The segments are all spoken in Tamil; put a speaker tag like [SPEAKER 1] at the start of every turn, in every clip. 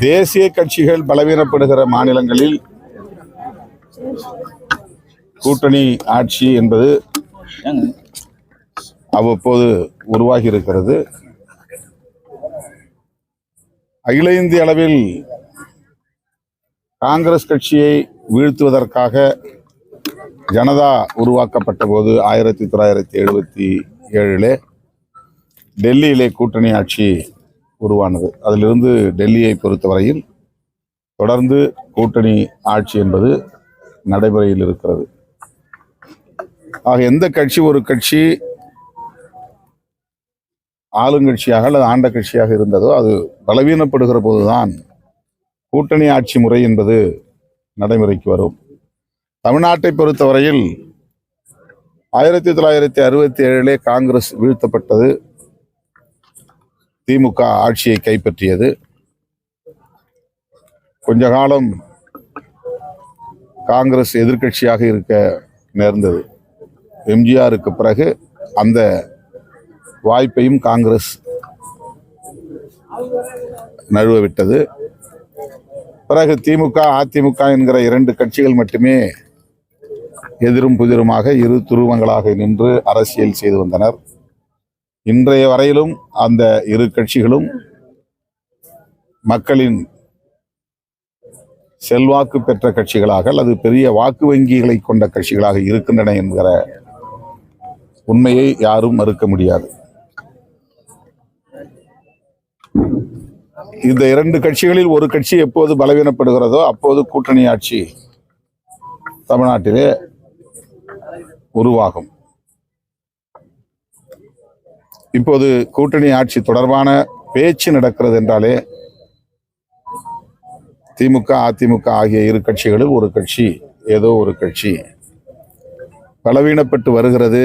[SPEAKER 1] தேசிய கட்சிகள் பலவீனப்படுகிற மாநிலங்களில் கூட்டணி ஆட்சி என்பது அவ்வப்போது உருவாகி இருக்கிறது அகில இந்திய அளவில் காங்கிரஸ் கட்சியை வீழ்த்துவதற்காக ஜனதா உருவாக்கப்பட்ட போது ஆயிரத்தி தொள்ளாயிரத்தி எழுபத்தி ஏழிலே டெல்லியிலே கூட்டணி ஆட்சி உருவானது. அதிலிருந்து டெல்லியை பொறுத்தவரையில் தொடர்ந்து கூட்டணி ஆட்சி என்பது நடைமுறையில் இருக்கிறது. ஆக எந்த கட்சி ஒரு கட்சி ஆளுங்கட்சியாக அல்லது ஆண்ட கட்சியாக இருந்ததோ அது பலவீனப்படுகிற போதுதான் கூட்டணி ஆட்சி முறை என்பது நடைமுறைக்கு வரும். தமிழ்நாட்டை பொறுத்தவரையில் ஆயிரத்தி தொள்ளாயிரத்தி அறுபத்தி ஏழிலே காங்கிரஸ் வீழ்த்தப்பட்டது. திமுக ஆட்சியை கைப்பற்றியது. கொஞ்ச காலம் காங்கிரஸ் எதிர்கட்சியாக இருக்க நேர்ந்தது. எம்ஜிஆருக்கு பிறகு அந்த வாய்ப்பையும் காங்கிரஸ் நழுவ விட்டது பிறகு திமுக அதிமுக என்கிற இரண்டு கட்சிகள் மட்டுமே எதிரும் புதிருமாக இரு துருவங்களாக நின்று அரசியல் செய்து வந்தனர். இன்றைய வரையிலும் அந்த இரு கட்சிகளும் மக்களின் செல்வாக்கு பெற்ற கட்சிகளாக அல்லது பெரிய வாக்கு வங்கிகளை கொண்ட கட்சிகளாக இருக்கின்றன என்கிற உண்மையை யாரும் மறுக்க முடியாது. இந்த இரண்டு கட்சிகளில் ஒரு கட்சி எப்போது பலவீனப்படுகிறதோ அப்போது கூட்டணி ஆட்சி தமிழ்நாட்டிலே உருவாகும். இப்போது கூட்டணி ஆட்சி தொடர்பான பேச்சு நடக்கிறது என்றாலே திமுக அதிமுக ஆகிய இரு கட்சிகளில் ஒரு கட்சி ஏதோ ஒரு கட்சி. பலவீனப்பட்டு வருகிறது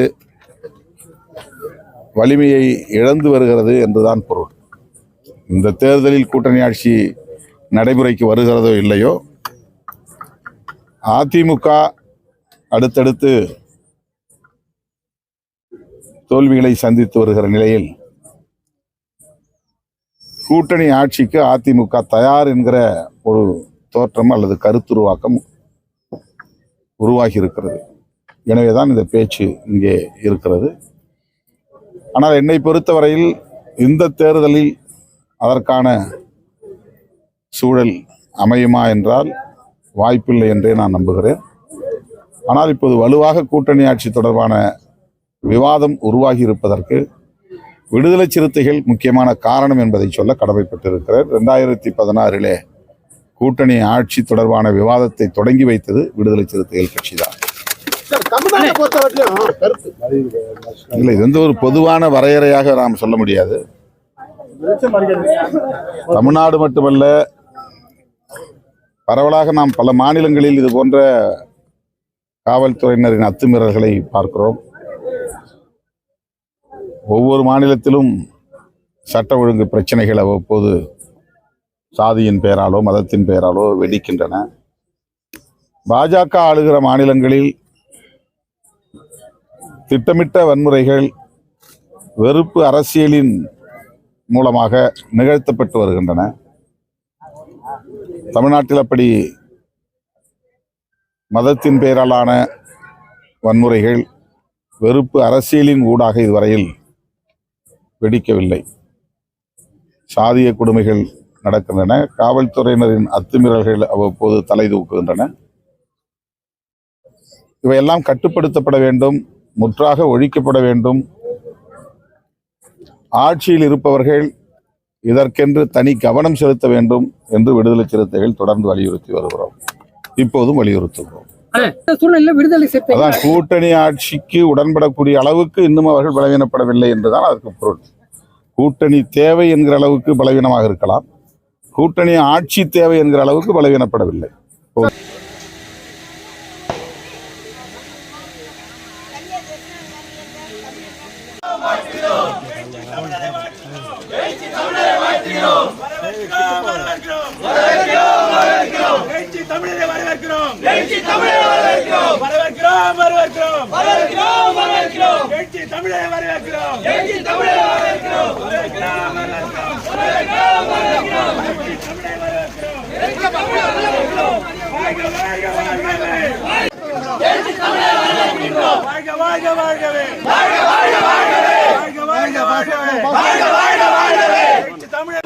[SPEAKER 1] வலிமையை இழந்து வருகிறது என்றுதான் பொருள். இந்த தேர்தலில் கூட்டணி ஆட்சி நடைமுறைக்கு வருகிறதோ இல்லையோ அதிமுக அடுத்தடுத்து தோல்விகளை சந்தித்து வருகிற நிலையில் கூட்டணி ஆட்சிக்கு அதிமுக தயார் என்கிற ஒரு தோற்றம் அல்லது கருத்துருவாக்கம் உருவாகி இருக்கிறது எனவே தான் இந்த பேச்சு இங்கே இருக்கிறது. ஆனால் என்னை பொறுத்தவரையில் இந்த தேர்தலில் அதற்கான சூழல் அமையுமா என்றால் வாய்ப்பில்லை என்றே நான் நம்புகிறேன். ஆனால் இப்போது வலுவாக கூட்டணி ஆட்சி தொடர்பான விவாதம் உருவாகி இருப்பதற்கு விடுதலை சிறுத்தைகள் முக்கியமான காரணம் என்பதை சொல்ல கடமைப்பட்டிருக்கிறேன் ரெண்டாயிரத்தி பதினாறிலே கூட்டணி ஆட்சி தொடர்பான விவாதத்தை தொடங்கி வைத்தது விடுதலை சிறுத்தைகள் கட்சிதான்.
[SPEAKER 2] சார் தமிழ்நாட்டை பொறுத்தவரையிலும் கருத்து.
[SPEAKER 1] இல்லை இது வந்து ஒரு பொதுவான வரையறையாக நாம் சொல்ல முடியாது. தமிழ்நாடு மட்டுமல்ல பரவலாக நாம் பல மாநிலங்களில் இது போன்ற காவல்துறையினரின் அத்துமீறல்களை பார்க்கிறோம். ஒவ்வொரு மாநிலத்திலும் சட்ட ஒழுங்கு பிரச்சனைகள் அவ்வப்போது சாதியின் பெயராலோ மதத்தின் பெயராலோ வெடிக்கின்றன. பாஜக ஆளுகிற மாநிலங்களில் திட்டமிட்ட வன்முறைகள் வெறுப்பு அரசியலின் மூலமாக நிகழ்த்தப்பட்டு வருகின்றன. தமிழ்நாட்டில் அப்படி மதத்தின் பெயராலான வன்முறைகள் வெறுப்பு அரசியலின் ஊடாக இதுவரையில் வெடிக்கவில்லை. சாதிய கொடுமைகள் நடக்கின்றன. காவல்துறையினரின் அத்துமீறல்கள் அவ்வப்போது தலை தூக்குகின்றன. இவையெல்லாம் கட்டுப்படுத்தப்பட வேண்டும் முற்றாக ஒழிக்கப்பட வேண்டும். ஆட்சியில் இருப்பவர்கள் இதற்கென்று தனி கவனம் செலுத்த வேண்டும் என்று விடுதலை சிறுத்தைகள் தொடர்ந்து வலியுறுத்தி வருகிறோம். இப்போதும் வலியுறுத்துகிறோம். அதான் கூட்டணி ஆட்சிக்கு உடன்படக்கூடிய அளவுக்கு இன்னும் அவர்கள் பலவீனப்படவில்லை என்றுதான் அதுக்கு பொருள். கூட்டணி தேவை என்கிற அளவுக்கு பலவீனமாக இருக்கலாம். கூட்டணி ஆட்சி தேவை என்கிற அளவுக்கு பலவீனப்படவில்லை.
[SPEAKER 3] வரவேற்கிறோம். வரவேற்கிறோம் வரவேற்கிறோம். வரவேற்கிறோம். தமிழை வரவேற்கிறோம். எழுச்சி தமிழை வரவேற்கிறோம். வரவேற்கிறோம். வரவேற்கிறோம் வரவேற்கிறோம் எழுச்சி தமிழை வரவேற்கிறோம் எழுச்சி தமிழை வரவேற்கிறோம். வாழ்க வாழ்க வாழ்கவே எழுச்சி தமிழை வரவேற்கிறோம் வாழ்க வாழ்க வாழ்கவே வாழ்க வாழ்க வாழ்கவே வாழ்க வாழ்க வாழ்கவே வாழ்க வாழ்க வாழ்கவே எழுச்சி தமிழை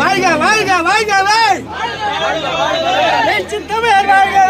[SPEAKER 4] வாழ்க வாழ்க வாழ்கவே எழுச்சி தமிழர்